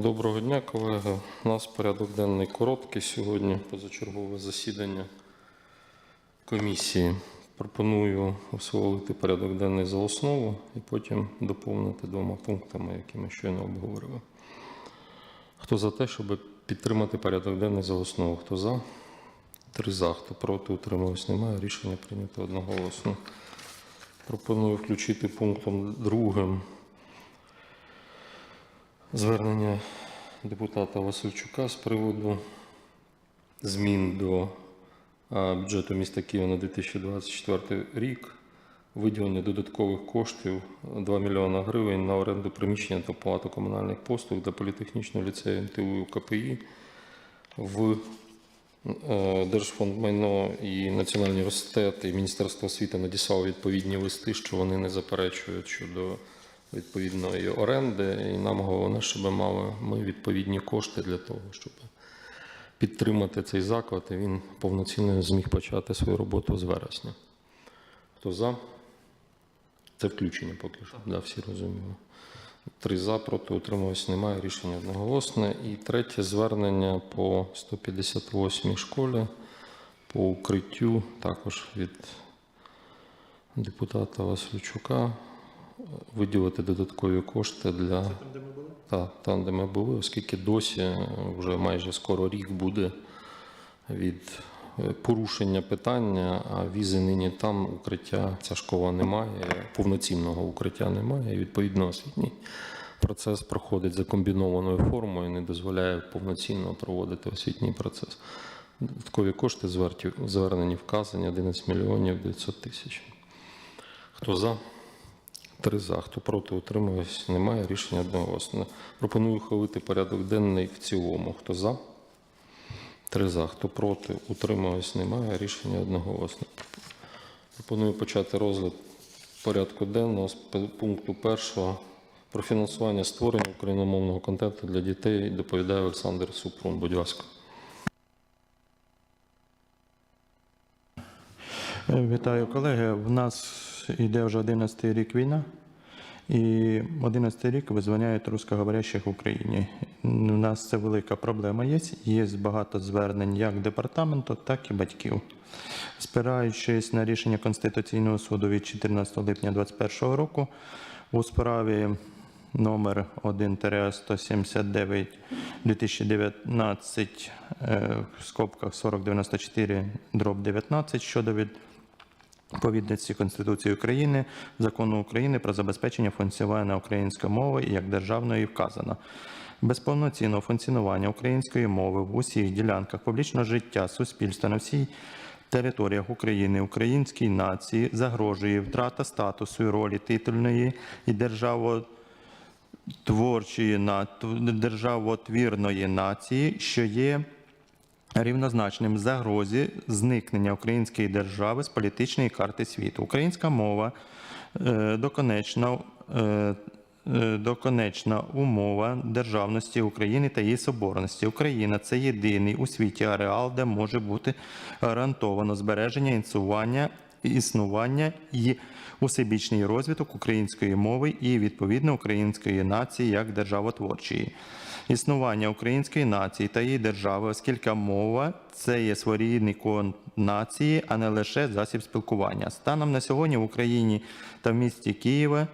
Доброго дня, колеги. У нас порядок денний короткий сьогодні, позачергове засідання комісії. Пропоную усвоїти порядок денний за основу і потім доповнити двома пунктами, які ми щойно обговорили. Хто за те, щоб підтримати порядок денний за основу? Хто за? Три за. Хто проти, утрималось немає. Рішення прийнято одноголосно. Пропоную включити пунктом другим Звернення депутата Васильчука з приводу змін до бюджету міста Києва на 2024 рік, виділення додаткових коштів 2 мільйона гривень на оренду приміщення та оплату комунальних послуг для політехнічного ліцею МТУ КПІ в е, Держфонд майно і Національний університет і Міністерство освіти надіслали відповідні листи, що вони не заперечують щодо відповідної оренди, і нам головне, щоб мали ми відповідні кошти для того, щоб підтримати цей заклад, і він повноцінно зміг почати свою роботу з вересня. Хто за? Це включення поки що, да, всі розуміли. Три за, проти утримувалось немає. Рішення одноголосне. І третє звернення по 158 й школі по укриттю, також від депутата Васильчука виділити додаткові кошти для Це Там, де ми були? та, там, де ми були, оскільки досі вже майже скоро рік буде від е, порушення питання, а візи нині там укриття, ця школа немає, повноцінного укриття немає. І відповідно освітній процес проходить за комбінованою формою, не дозволяє повноцінно проводити освітній процес. Додаткові кошти звернені вказані 11 мільйонів 900 тисяч. Хто за? Три за. Хто проти утримується? Немає. Рішення одноголосне. Пропоную ухвалити порядок денний в цілому. Хто за? Три за. Хто проти? Утримується? Немає. Рішення одноголосне. Пропоную почати розгляд порядку денного з пункту першого про фінансування створення україномовного контенту для дітей. Доповідає Олександр Супрун. Будь ласка. Е, Вітаю, колеги. В нас йде вже 11 рік війна, і 11 рік визволяють русскоговорящих в Україні. У нас це велика проблема є. Є багато звернень як департаменту, так і батьків. Спираючись на рішення Конституційного суду від 14 липня 2021 року у справі номер 1-179 2019 е, в скобках 4094 дроб 19 щодо від відповідності Конституції України, Закону України про забезпечення функціонування української мови як державної вказано. Без повноцінного функціонування української мови в усіх ділянках публічного життя суспільства на всій територіях України, українській нації загрожує втрата статусу і ролі титульної і державо творчої державотвірної нації, що є рівнозначним загрозі зникнення української держави з політичної карти світу. Українська мова е, доконечна. е, е, Доконечна умова державності України та її соборності. Україна це єдиний у світі ареал, де може бути гарантовано збереження існування, існування і усебічний розвиток української мови і відповідно української нації як державотворчої. Існування української нації та її держави, оскільки мова це є своєрідний кон нації, а не лише засіб спілкування. Станом на сьогодні в Україні та в місті Києва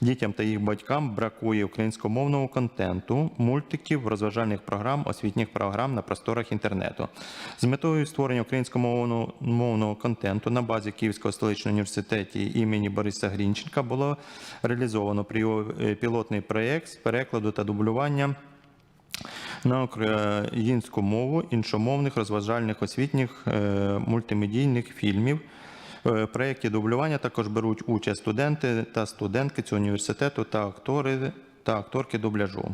дітям та їх батькам бракує українськомовного контенту, мультиків, розважальних програм, освітніх програм на просторах інтернету. З метою створення українськомовного мовного контенту на базі Київського столичного університету імені Бориса Грінченка було реалізовано е, пілотний проєкт з перекладу та дублювання на українську мову іншомовних розважальних освітніх е, мультимедійних фільмів. Е, В проєкті дублювання також беруть участь студенти та студентки цього університету та актори та акторки дубляжу.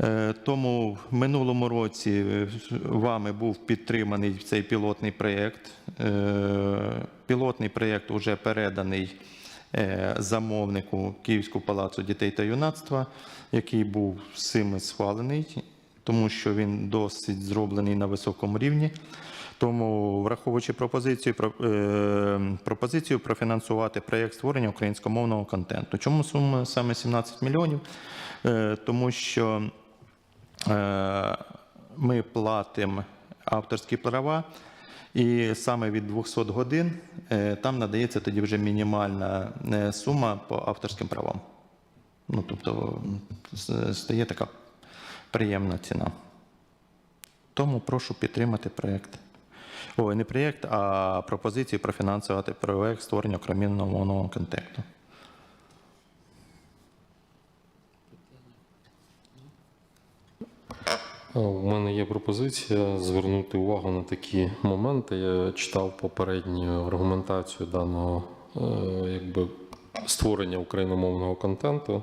Е, Тому в минулому році е, вами був підтриманий цей пілотний проєкт. Е, Пілотний проєкт вже переданий е, замовнику Київського палацу дітей та юнацтва, який був всіми схвалений, тому що він досить зроблений на високому рівні. Тому, враховуючи пропозицію, про- е, пропозицію профінансувати проєкт створення українськомовного контенту. Чому сума саме 17 мільйонів? Е, тому що е, ми платимо авторські права, і саме від 200 годин е, там надається тоді вже мінімальна е, сума по авторським правам. Ну, тобто стає така приємна ціна. Тому прошу підтримати проєкт. Ой, не проєкт, а пропозицію профінансувати проєкт створення окремінного контенту. У мене є пропозиція звернути увагу на такі моменти. Я читав попередню аргументацію даного е, якби, створення україномовного контенту,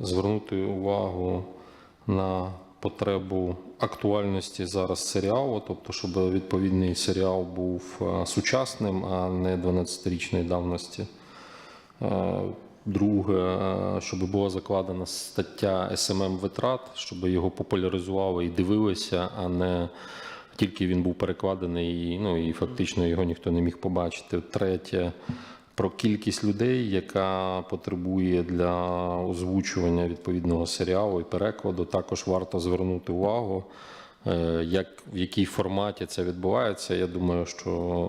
звернути увагу на потребу актуальності зараз серіалу, тобто, щоб відповідний серіал був е, сучасним, а не 12-річної давності. Друге, е, щоб була закладена стаття СММ витрат, щоб його популяризували і дивилися, а не тільки він був перекладений, і, ну і фактично його ніхто не міг побачити. Третє, про кількість людей, яка потребує для озвучування відповідного серіалу і перекладу, також варто звернути увагу, е, як в якій форматі це відбувається. Я думаю, що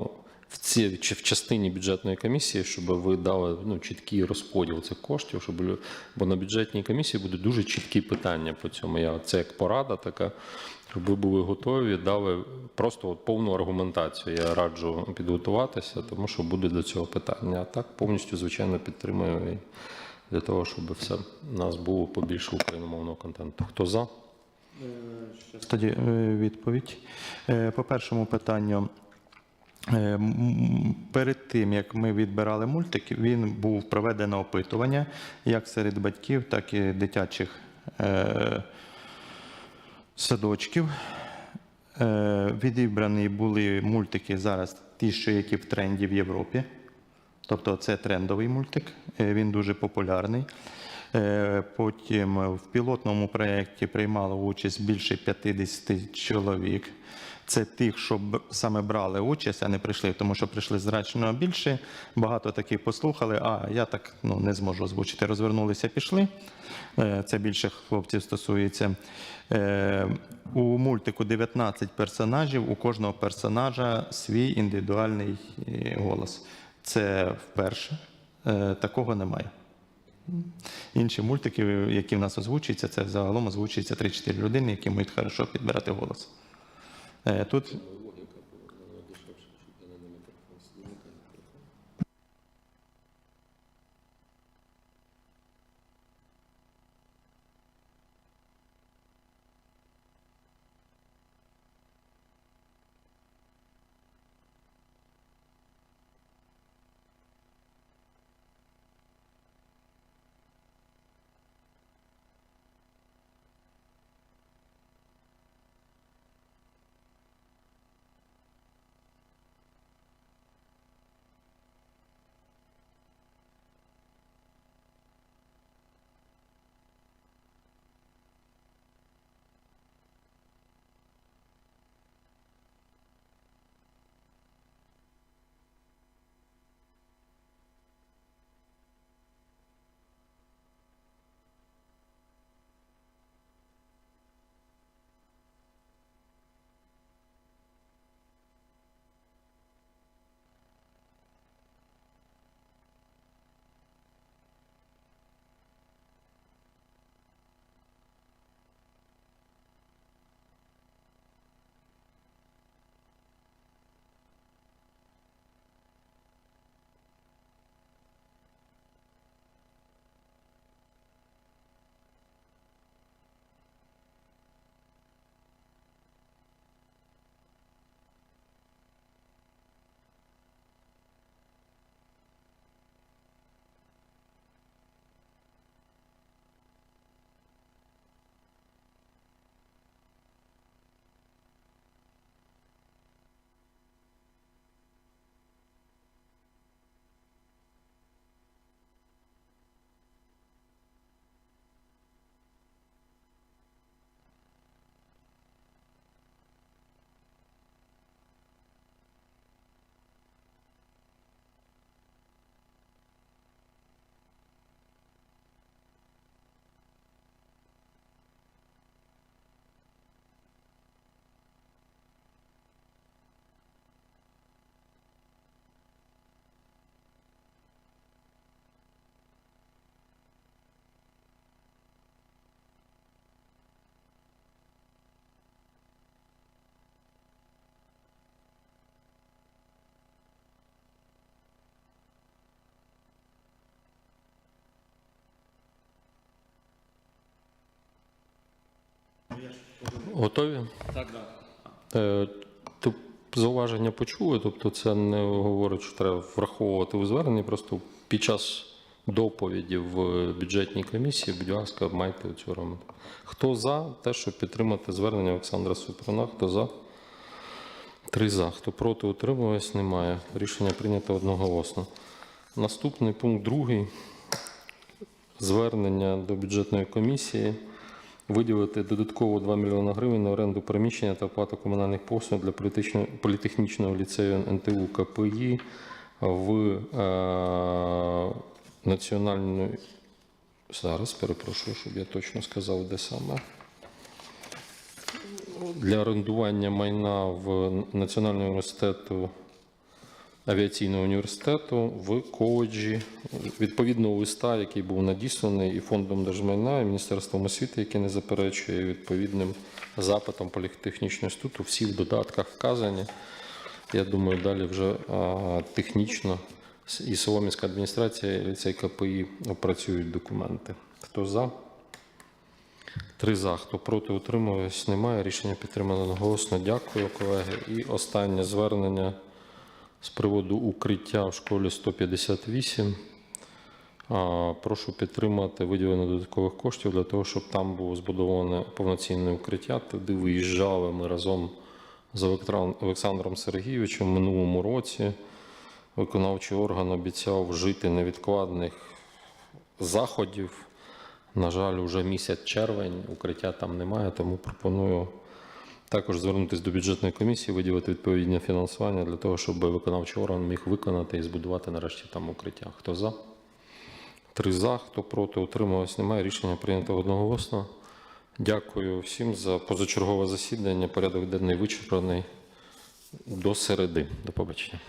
в ці в частині бюджетної комісії, щоб ви дали ну, чіткий розподіл цих коштів, щоб бо на бюджетній комісії будуть дуже чіткі питання по цьому. Я це як порада така. Щоб ви були готові, дали просто от повну аргументацію. Я раджу підготуватися, тому що буде до цього питання. А так повністю, звичайно, підтримую для того, щоб все у нас було побільше україномовного контенту. Хто за? Тоді е, відповідь. Е, По першому питанню. Е, Перед тим, як ми відбирали мультик, він був проведено опитування як серед батьків, так і дитячих е, садочків. Е, Відібрані були мультики зараз, ті, що які в тренді в Європі. Тобто це трендовий мультик, е, він дуже популярний. Потім в пілотному проєкті приймало участь більше 50 чоловік. Це тих, що саме брали участь, а не прийшли, тому що прийшли значно більше. Багато таких послухали, а я так ну, не зможу озвучити. Розвернулися, пішли. Е, Це більше хлопців стосується. Е, У мультику 19 персонажів, у кожного персонажа свій індивідуальний е, голос. Це вперше. Такого немає. Інші мультики, які в нас озвучуються, це загалом озвучується 3-4 людини, які вміють хорошо підбирати голос. Е, Готові? Так, так. Зауваження почули, тобто це не говорить, що треба враховувати у зверненні, просто під час доповіді в бюджетній комісії, будь ласка, майте цю ромку. Хто за те, щоб підтримати звернення Олександра Супруна? Хто за? Три за. Хто проти утримувалось, немає. Рішення прийнято одноголосно. Наступний пункт другий. Звернення до бюджетної комісії виділити додатково 2 мільйони гривень на оренду приміщення та оплату комунальних послуг для політехнічного ліцею НТУ КПІ в е, національної. Зараз перепрошую, щоб я точно сказав, де саме. Для орендування майна в Національного університету авіаційного університету в коледжі відповідного листа, який був надісланий і фондом держмайна, і Міністерством освіти, яке не заперечує відповідним запитом політехнічного інституту. Всі в додатках вказані. Я думаю, далі вже а, технічно і Солом'янська адміністрація, і ліцей КПІ опрацюють документи. Хто за? Три за. Хто проти утримуюсь, немає. Рішення підтримано одноголосно. Дякую, колеги. І останнє звернення з приводу укриття в школі 158. Прошу підтримати виділення додаткових коштів для того, щоб там було збудоване повноцінне укриття. Туди виїжджали ми разом з Олександром Сергійовичем в минулому році. Виконавчий орган обіцяв вжити невідкладних заходів. На жаль, вже місяць червень, укриття там немає, тому пропоную також звернутися до бюджетної комісії, виділити відповідне фінансування для того, щоб виконавчий орган міг виконати і збудувати нарешті там укриття. Хто за? Три за, хто проти, утримувалось, немає. Рішення прийнято одноголосно. Дякую всім за позачергове засідання. Порядок денний вичерпаний до середи. До побачення.